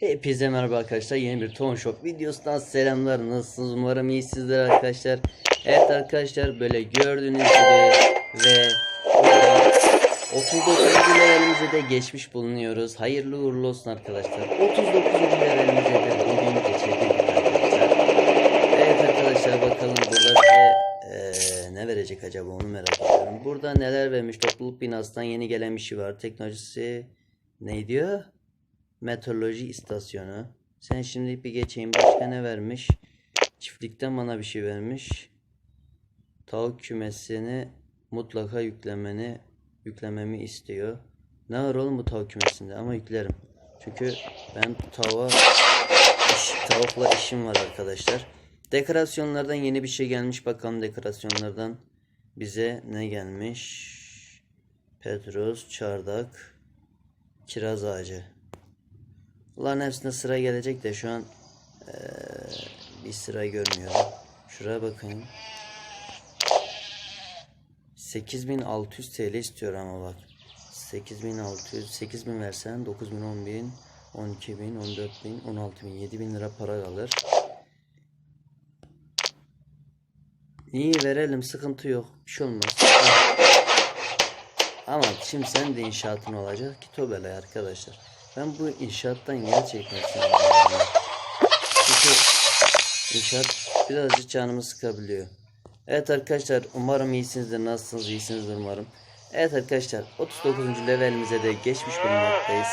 Hepinize merhaba arkadaşlar. Yeni bir Ton Shop videosundan selamlar. Nasılsınız? Umarım iyisinizdir arkadaşlar. Evet arkadaşlar böyle gördüğünüz gibi ve burada 39. levelimize de geçmiş bulunuyoruz. Hayırlı uğurlu olsun arkadaşlar. 39. levelimize de bugün geçebildik arkadaşlar. Evet arkadaşlar bakalım burada bize eee, ne verecek acaba onu merak ediyorum. Burada neler vermiş? Topluluk binasından yeni gelen bir şey var. Teknolojisi ne diyor? Meteoroloji istasyonu. Sen şimdi bir geçeyim. Başka ne vermiş? Çiftlikten bana bir şey vermiş. Tavuk kümesini mutlaka yüklemeni yüklememi istiyor. Ne var oğlum bu tavuk kümesinde ama yüklerim. Çünkü ben tavuğa iş, tavukla işim var arkadaşlar. Dekorasyonlardan yeni bir şey gelmiş. Bakalım dekorasyonlardan bize ne gelmiş? Petros, çardak, kiraz ağacı. Bunların hepsine sıra gelecek de şu an eee, bir sıra görmüyorum. Şuraya bakayım. 8600 TL istiyor ama bak. 8600, 8000 versen 9000, 10000, 12000, 14000, 16000, 7000 lira para kalır. İyi verelim sıkıntı yok. Bir şey olmaz. Ama şimdi senin de inşaatın olacak ki tövbeler arkadaşlar. Ben bu inşaattan gerçekten sinirleniyorum. Çünkü inşaat birazcık canımı sıkabiliyor. Evet arkadaşlar umarım iyisinizdir. Nasılsınız? İyisinizdir umarım. Evet arkadaşlar 39. levelimize de geçmiş bulunmaktayız.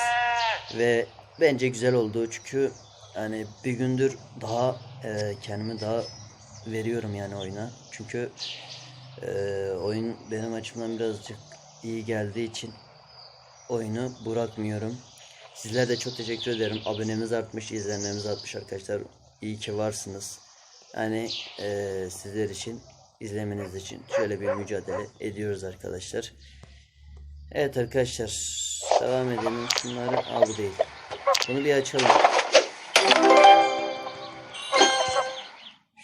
Ve bence güzel oldu çünkü hani bir gündür daha e, kendimi daha veriyorum yani oyuna. Çünkü e, oyun benim açımdan birazcık iyi geldiği için oyunu bırakmıyorum. Sizler de çok teşekkür ederim. Abonemiz artmış, izlenmemiz artmış arkadaşlar. İyi ki varsınız. Yani eee, sizler için, izlemeniz için şöyle bir mücadele ediyoruz arkadaşlar. Evet arkadaşlar, devam edelim. Şunları al bu değil. Bunu bir açalım.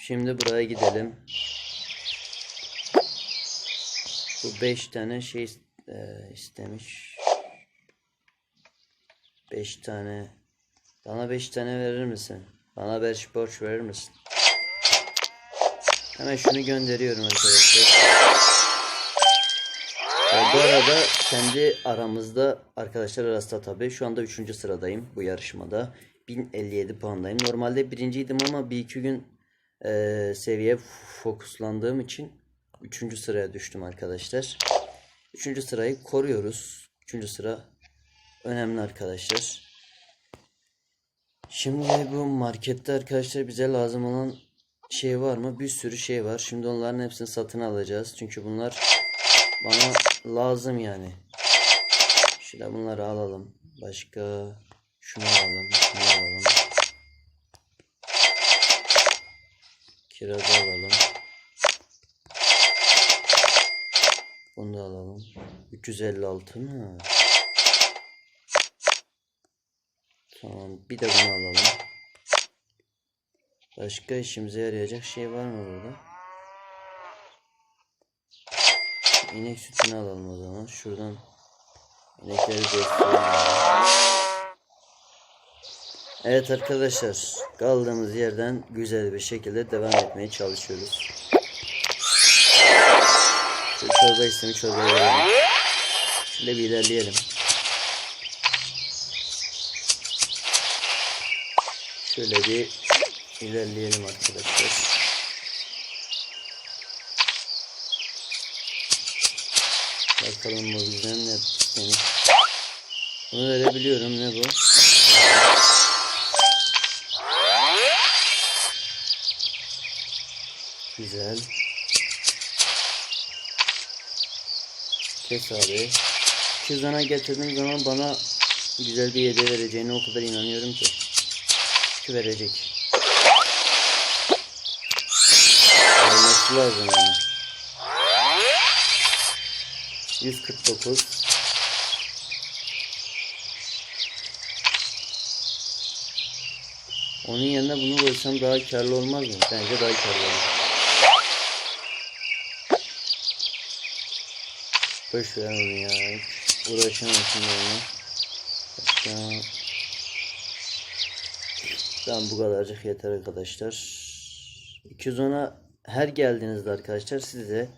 Şimdi buraya gidelim. Bu 5 tane şey eee, istemiş. 5 tane. Bana 5 tane verir misin? Bana 5 borç verir misin? Hemen şunu gönderiyorum arkadaşlar. Ee, bu arada kendi aramızda arkadaşlar arasında tabii şu anda 3. sıradayım bu yarışmada. 1057 puandayım. Normalde birinciydim ama bir iki gün eee, seviye fokuslandığım için 3. sıraya düştüm arkadaşlar. 3. sırayı koruyoruz. 3. sıra önemli arkadaşlar. Şimdi bu markette arkadaşlar bize lazım olan şey var mı? Bir sürü şey var. Şimdi onların hepsini satın alacağız. Çünkü bunlar bana lazım yani. Şöyle bunları alalım. Başka şunu alalım. Şunu alalım. Kiraz alalım. Bunu da alalım. 356 mı? Tamam. Bir de bunu alalım. Başka işimize yarayacak şey var mı burada? İnek sütünü alalım o zaman. Şuradan inekleri besleyelim. Evet arkadaşlar. Kaldığımız yerden güzel bir şekilde devam etmeye çalışıyoruz. Şu çorba istemi çorbaya verelim. Şöyle bir ilerleyelim. Şöyle bir ilerleyelim arkadaşlar. Bakalım bu bizden ne istemiş. Bunu verebiliyorum ne bu? Güzel. Kes abi. Kızana getirdiğim zaman bana güzel bir hediye vereceğine o kadar inanıyorum ki. Ki verecek. Olması lazım yani. 149 Onun yerine bunu koysam daha karlı olmaz mı? Bence daha karlı olur. Boş ver onu ya. Hiç uğraşamazsın onunla. Başka Tamam bu kadarcık yeter arkadaşlar. 210'a her geldiğinizde arkadaşlar size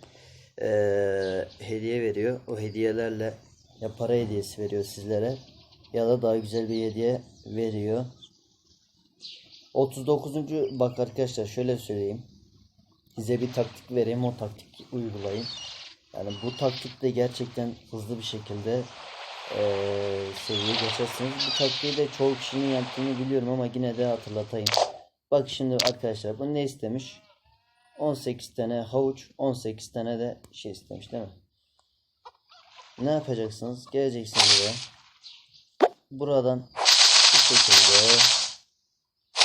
eee, hediye veriyor. O hediyelerle ya para hediyesi veriyor sizlere ya da daha güzel bir hediye veriyor. 39. bak arkadaşlar şöyle söyleyeyim. Size bir taktik vereyim o taktik uygulayın. Yani bu taktikle gerçekten hızlı bir şekilde eee seviye geçersiniz. Bu taktiği de çoğu kişinin yaptığını biliyorum ama yine de hatırlatayım. Bak şimdi arkadaşlar bu ne istemiş? 18 tane havuç, 18 tane de şey istemiş değil mi? Ne yapacaksınız? Geleceksiniz buraya. Buradan bu şekilde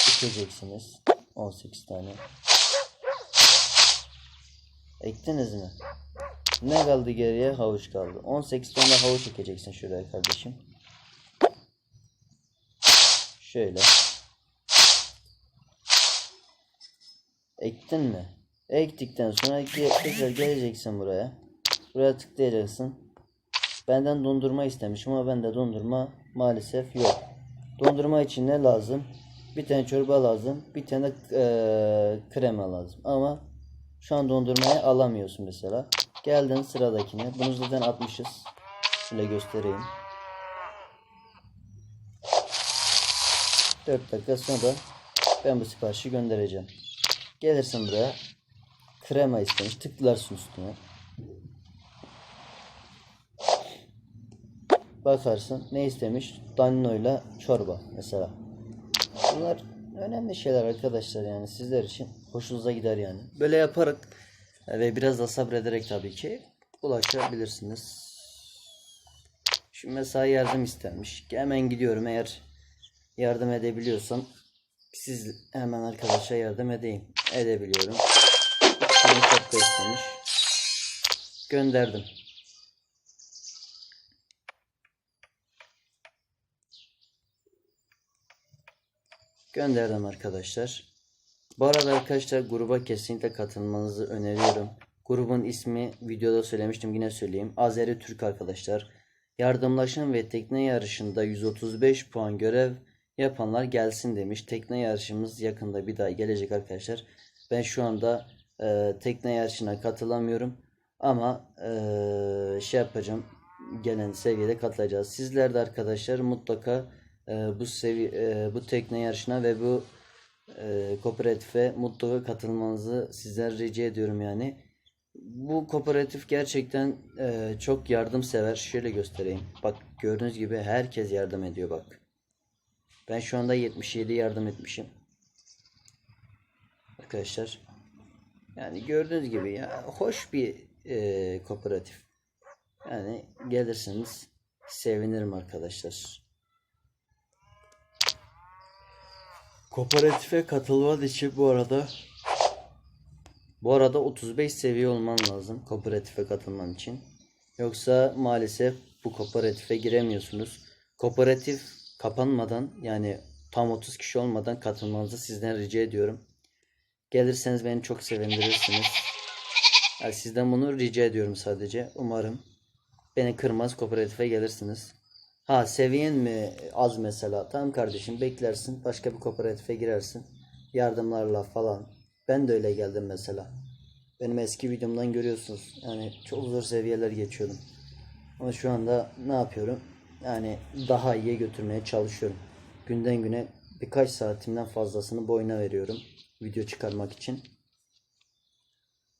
dikeceksiniz. 18 tane. Ektiniz mi? Ne kaldı geriye? Havuç kaldı. 18 tane havuç ekeceksin şuraya kardeşim. Şöyle. Ektin mi? Ektikten sonra tekrar geleceksin buraya. Buraya tıklayacaksın. Benden dondurma istemiş ama bende dondurma maalesef yok. Dondurma için ne lazım? Bir tane çorba lazım. Bir tane eee krema lazım. Ama şu an dondurmayı alamıyorsun mesela. Geldin sıradakine. Bunu zaten atmışız. Şöyle göstereyim. 4 dakika sonra ben bu siparişi göndereceğim. Gelirsin buraya. Krema istemiş. Tıklarsın üstüne. Bakarsın ne istemiş? Danino'yla çorba mesela. Bunlar önemli şeyler arkadaşlar yani sizler için hoşunuza gider yani. Böyle yaparak ve biraz da sabrederek tabii ki ulaşabilirsiniz. Şimdi mesela yardım istenmiş. Hemen gidiyorum eğer yardım edebiliyorsam siz hemen arkadaşa yardım edeyim. Edebiliyorum. Şimdi çok istemiş. Gönderdim. Gönderdim arkadaşlar. Bu arada arkadaşlar gruba kesinlikle katılmanızı öneriyorum. Grubun ismi videoda söylemiştim yine söyleyeyim. Azeri Türk arkadaşlar. Yardımlaşın ve tekne yarışında 135 puan görev yapanlar gelsin demiş. Tekne yarışımız yakında bir daha gelecek arkadaşlar. Ben şu anda e, tekne yarışına katılamıyorum. Ama e, şey yapacağım. Gelen seviyede katılacağız. Sizler de arkadaşlar mutlaka e, bu sevi e, bu tekne yarışına ve bu e, kooperatife mutlaka katılmanızı sizden rica ediyorum yani. Bu kooperatif gerçekten e, çok yardımsever. Şöyle göstereyim. Bak gördüğünüz gibi herkes yardım ediyor bak. Ben şu anda 77 yardım etmişim. Arkadaşlar. Yani gördüğünüz gibi ya hoş bir e, kooperatif. Yani gelirsiniz sevinirim arkadaşlar. Kooperatife katılman için bu arada bu arada 35 seviye olman lazım kooperatife katılman için. Yoksa maalesef bu kooperatife giremiyorsunuz. Kooperatif kapanmadan yani tam 30 kişi olmadan katılmanızı sizden rica ediyorum. Gelirseniz beni çok sevindirirsiniz. Yani sizden bunu rica ediyorum sadece. Umarım beni kırmaz kooperatife gelirsiniz. Ha seviyen mi az mesela? Tamam kardeşim beklersin. Başka bir kooperatife girersin. Yardımlarla falan. Ben de öyle geldim mesela. Benim eski videomdan görüyorsunuz. Yani çok zor seviyeler geçiyordum. Ama şu anda ne yapıyorum? Yani daha iyiye götürmeye çalışıyorum. Günden güne birkaç saatimden fazlasını bu oyuna veriyorum. Video çıkarmak için.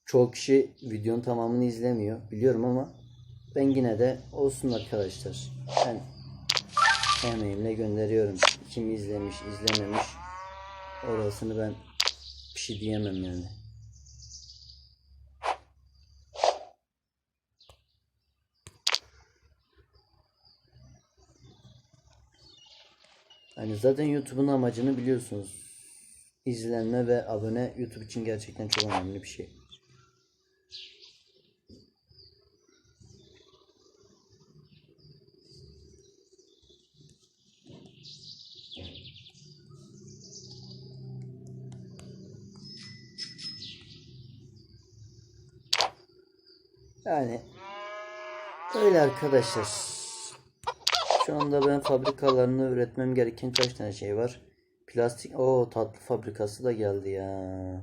Çoğu kişi videonun tamamını izlemiyor. Biliyorum ama ben yine de olsun arkadaşlar. Ben emeğimle gönderiyorum. Kim izlemiş, izlememiş. Orasını ben bir şey diyemem yani. Hani zaten YouTube'un amacını biliyorsunuz. İzlenme ve abone YouTube için gerçekten çok önemli bir şey. Yani öyle arkadaşlar. Şu anda ben fabrikalarını üretmem gereken kaç tane şey var? Plastik o tatlı fabrikası da geldi ya.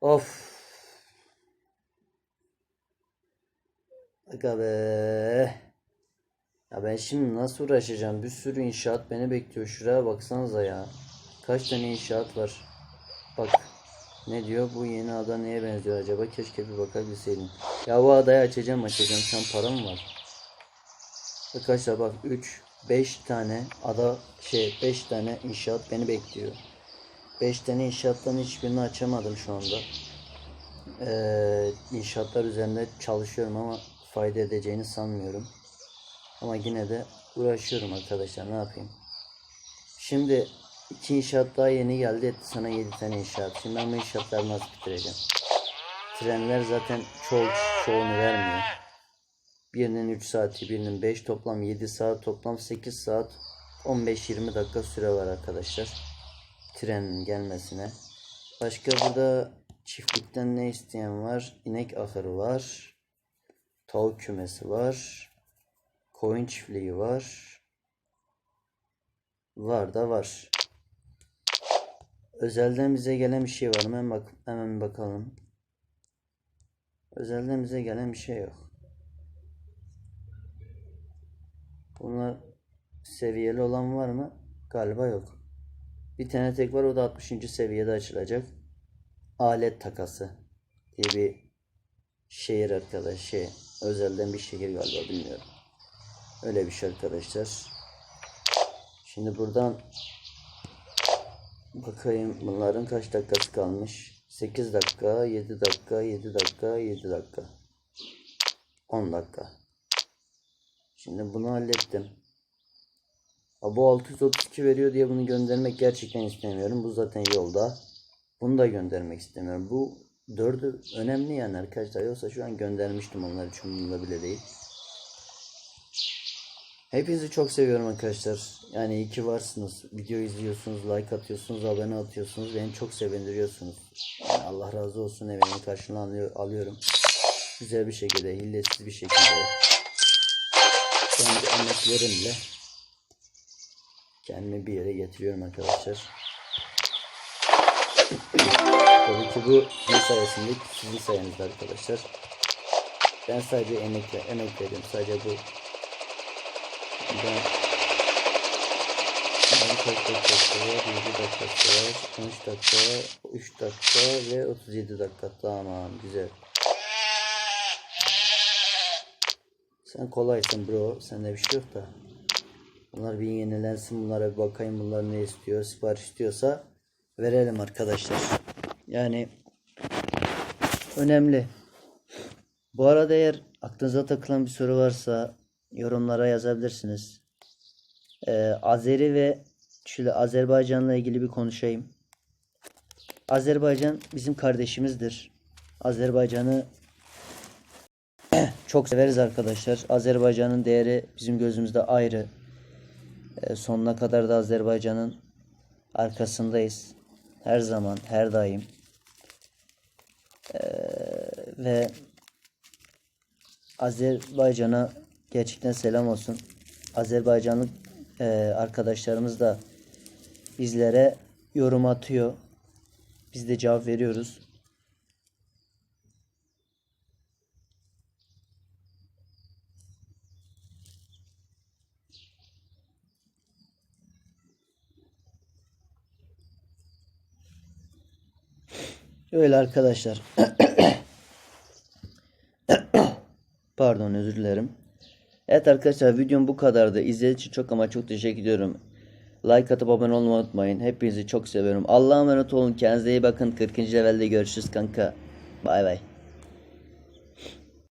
Of. Aga be. Ya ben şimdi nasıl uğraşacağım? Bir sürü inşaat beni bekliyor. Şuraya baksanıza ya. Kaç tane inşaat var. Bak. Ne diyor? Bu yeni ada neye benziyor acaba? Keşke bir bakabilseydim. Ya bu adayı açacağım açacağım. An para mı var? Arkadaşlar bak 3 5 tane ada şey 5 tane inşaat beni bekliyor. 5 tane inşaattan hiçbirini açamadım şu anda. Ee, inşaatlar üzerinde çalışıyorum ama fayda edeceğini sanmıyorum. Ama yine de uğraşıyorum arkadaşlar ne yapayım. Şimdi iki inşaat daha yeni geldi etti sana 7 tane inşaat. Şimdi bu inşaatları nasıl bitireceğim? Trenler zaten çoğu çoğunu vermiyor. Birinin 3 saati, birinin 5 toplam 7 saat, toplam 8 saat 15-20 dakika süre var arkadaşlar. Trenin gelmesine. Başka burada çiftlikten ne isteyen var? İnek ahırı var. Tavuk kümesi var. Koyun çiftliği var. Var da var. Özelden bize gelen bir şey var mı? Hemen, bak hemen bakalım. Özelden bize gelen bir şey yok. Bunlar seviyeli olan var mı? Galiba yok. Bir tane tek var o da 60. seviyede açılacak. Alet takası diye bir şehir arkadaş şey. Özelden bir şehir galiba bilmiyorum. Öyle bir şey arkadaşlar. Şimdi buradan bakayım bunların kaç dakikası kalmış. 8 dakika, 7 dakika, 7 dakika, 7 dakika. 10 dakika. Şimdi bunu hallettim. Ha, bu 632 veriyor diye bunu göndermek gerçekten istemiyorum. Bu zaten yolda. Bunu da göndermek istemiyorum. Bu dördü önemli yani arkadaşlar. Yoksa şu an göndermiştim onlar için umurumda bile değil. Hepinizi çok seviyorum arkadaşlar. Yani iyi ki varsınız. Video izliyorsunuz, like atıyorsunuz, abone atıyorsunuz. Beni çok sevindiriyorsunuz. Yani Allah razı olsun emeğimin karşılığını alıyor- alıyorum. Güzel bir şekilde, hillesiz bir şekilde. Kendi emeklerimle kendimi bir yere getiriyorum arkadaşlar. Tabii ki bu sizin sayesinde, sizin sayenizde arkadaşlar. Ben sadece emekle, emek veriyorum. Sadece bu. Ben kaç dakikası var? 7 dakikası var. 13 dakika, 3 dakika ve 37 dakika. Tamam, güzel. Sen kolaysın bro. Sende bir şey yok da. Bunlar bir yenilensin. Bunlara bir bakayım. Bunlar ne istiyor? Sipariş istiyorsa verelim arkadaşlar. Yani önemli. Bu arada eğer aklınıza takılan bir soru varsa yorumlara yazabilirsiniz. Ee, Azeri ve şöyle Azerbaycan'la ilgili bir konuşayım. Azerbaycan bizim kardeşimizdir. Azerbaycan'ı çok severiz arkadaşlar. Azerbaycan'ın değeri bizim gözümüzde ayrı. Ee, sonuna kadar da Azerbaycan'ın arkasındayız. Her zaman, her daim. Ee, ve Azerbaycan'a gerçekten selam olsun. Azerbaycanlı e, arkadaşlarımız da bizlere yorum atıyor. Biz de cevap veriyoruz. Öyle arkadaşlar. Pardon özür dilerim. Evet arkadaşlar videom bu kadardı. İzlediğiniz için çok ama çok teşekkür ediyorum. Like atıp abone olmayı unutmayın. Hepinizi çok seviyorum. Allah'a emanet olun. Kendinize iyi bakın. 40. levelde görüşürüz kanka. Bay bay.